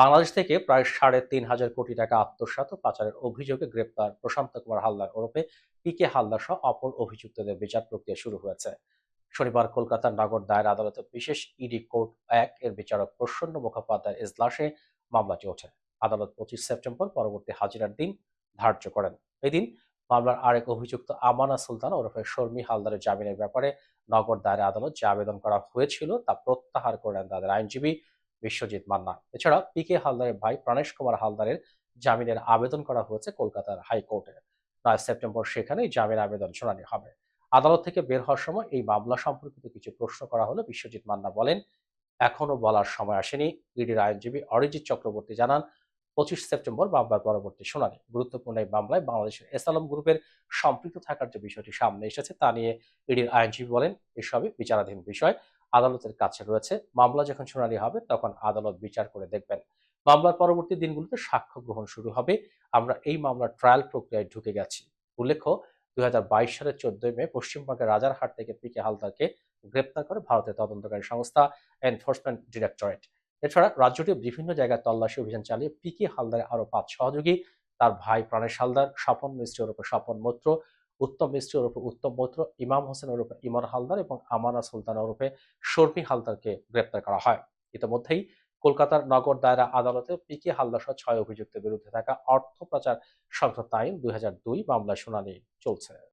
বাংলাদেশ থেকে প্রায় সাড়ে তিন হাজার কোটি টাকা আত্মসাৎ ও পাচারের অভিযোগে গ্রেপ্তার প্রশান্ত কুমার হালদার ওরফে পি কে হালদার সহ অপর অভিযুক্তদের বিচার প্রক্রিয়া শুরু হয়েছে। শনিবার কলকাতার নগর দায়ের আদালতে বিশেষ ইডি কোর্ট এক এর বিচারক প্রসন্ন মুখোপাধ্যায় এজলাসে মামলাটি ওঠে। আদালত পঁচিশ সেপ্টেম্বর পরবর্তী হাজিরার দিন ধার্য করেন। এদিন মামলার আরেক অভিযুক্ত আমানা সুলতান ওরফে শর্মী হালদারের জামিনের ব্যাপারে নগর দায়ের আদালত যে আবেদন করা হয়েছিল তা প্রত্যাহার করেন তাদের আইনজীবী বিশ্বজিৎ মান্না। এছাড়া পি কে হালদারের ভাই প্রাণেশ কুমার হালদারের জামিনের আবেদন করা হয়েছে কলকাতার হাইকোর্টে। নয় সেপ্টেম্বর সেখানেই জামিন আবেদন শুনানি হবে। আদালত থেকে বের হওয়ার সময় এই মামলা সম্পর্কিত কিছু প্রশ্ন করা হলে, বিশ্বজিৎ মান্না বলেন, এখনও বলার সময় আসেনি। ইডির আইনজীবী অরিজিৎ চক্রবর্তী জানান, পঁচিশ সেপ্টেম্বর মামলার পরবর্তী শুনানি। গুরুত্বপূর্ণ এই মামলায় বাংলাদেশের এসালম গ্রুপের সম্পৃক্ত থাকার যে বিষয়টি সামনে এসেছে তা নিয়ে ইডির আইনজীবী বলেন, এসবই বিচারাধীন বিষয়। আদালতের কাছে রয়েছে। মামলা যখন শুনানি হবে, তখন আদালত বিচার করে দেখবেন। মামলার পরবর্তী দিনগুলোতে সাক্ষ্য গ্রহণ শুরু হবে। আমরা এই মামলার ট্রায়াল প্রক্রিয়ায় ঢুকে গেছি। উল্লেখ্য দুই হাজার বাইশ সালের চোদ্দই মে পশ্চিমবঙ্গের রাজারহাট থেকে পি কে হালদারকে গ্রেপ্তার করে ভারতের তদন্তকারী সংস্থা এনফোর্সমেন্ট ডিরেক্টরেট এছাড়া রাজ্যটির বিভিন্ন জায়গায় তল্লাশি অভিযান চালিয়ে পি কে হালদারের আরও পাঁচ সহযোগী, তার ভাই প্রাণেশ হালদার, স্বপন মিস্ত্রি ওরফে স্বপন মৈত্র উত্তম মিস্ত্রি ওরফে উত্তম মৈত্র ইমাম হোসেন ওরফে ইমর হালদার এবং আমানা সুলতান ওরফে শর্মি হালদারকে গ্রেপ্তার করা হয়। ইতিমধ্যেই কলকাতার নগর দায়রা আদালতে পি কে হালদার সহ ছয় অভিযুক্তের বিরুদ্ধে থাকা অর্থ পাচার সংক্রান্ত আইন দুই হাজার দুই মামলায় শুনানি চলছে।